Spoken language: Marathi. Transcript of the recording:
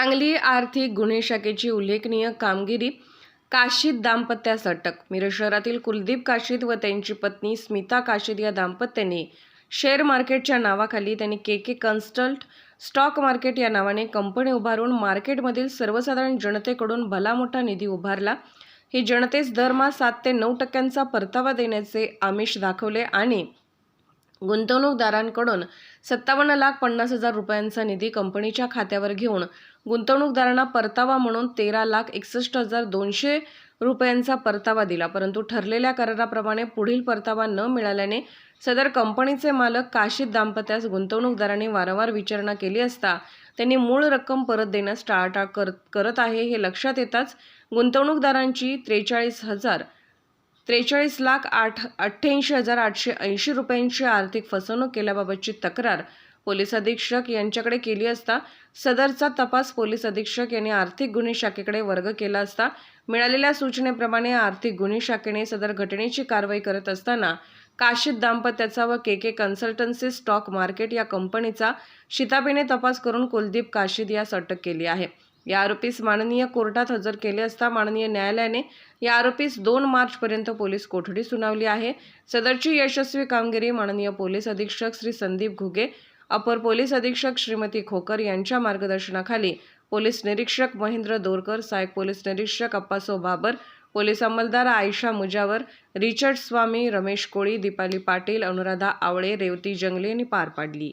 सांगली आर्थिक गुन्हे शाखेची उल्लेखनीय कामगिरी काशीद दाम्पत्यास अटक मिरज शहरातील कुलदीप काशीद व त्यांची पत्नी स्मिता काशीद या दाम्पत्याने शेअर मार्केटच्या नावाखाली त्यांनी के के कन्स्टल्ट स्टॉक मार्केट या नावाने कंपनी उभारून मार्केटमधील सर्वसाधारण जनतेकडून भला मोठा निधी उभारला. ही जनतेस दरमहा सात ते नऊ टक्क्यांचा परतावा देण्याचे आमिष दाखवले आणि गुंतवणूकदारांकडून सत्तावन्न लाख पन्नास हजार रुपयांचा निधी कंपनीच्या खात्यावर घेऊन गुंतवणूकदारांना परतावा म्हणून तेरा लाख एकसष्ट हजार दोनशे रुपयांचा परतावा दिला. परंतु ठरलेल्या कराराप्रमाणे पुढील परतावा न मिळाल्याने सदर कंपनीचे मालक काशीद दाम्पत्यास गुंतवणूकदारांनी वारंवार विचारणा केली असता त्यांनी मूळ रक्कम परत देण्यास टाळाटाळ कर करत आहे हे लक्षात येताच गुंतवणूकदारांची त्रेचाळीस हजार त्रेचाळीस लाख आठ अठ्ठ्याऐंशी हजार आठशे ऐंशी रुपयांची आर्थिक फसवणूक केल्याबाबतची तक्रार पोलीस अधीक्षक यांच्याकडे केली असता सदरचा तपास पोलीस अधीक्षक यांनी आर्थिक गुन्हे शाखेकडे वर्ग केला असता मिळालेल्या सूचनेप्रमाणे आर्थिक गुन्हे शाखेने सदर घटनेची कारवाई करत असताना काशीद दाम्पत्याचा व K K consultancy stock market या कंपनीचा शिताबीने तपास करून कुलदीप काशीद यास अटक केली आहे. या आरोपीस माननीय कोर्टात हजर केले असता माननीय न्यायालयाने या आरोपीस दोन मार्चपर्यंत पोलीस कोठडी सुनावली आहे. सदरची यशस्वी कामगिरी माननीय पोलीस अधीक्षक श्री संदीप घुगे अपर पोलीस अधीक्षक श्रीमती खोकर यांच्या मार्गदर्शनाखाली पोलीस निरीक्षक महेंद्र दोरकर सहाय्यक पोलीस निरीक्षक अप्पासो बाबर पोलीस अंमलदार आयशा मुजावर रिचर्ड स्वामी रमेश कोळी दीपाली पाटील अनुराधा आवळे रेवती जंगले यांनी पार पाडली.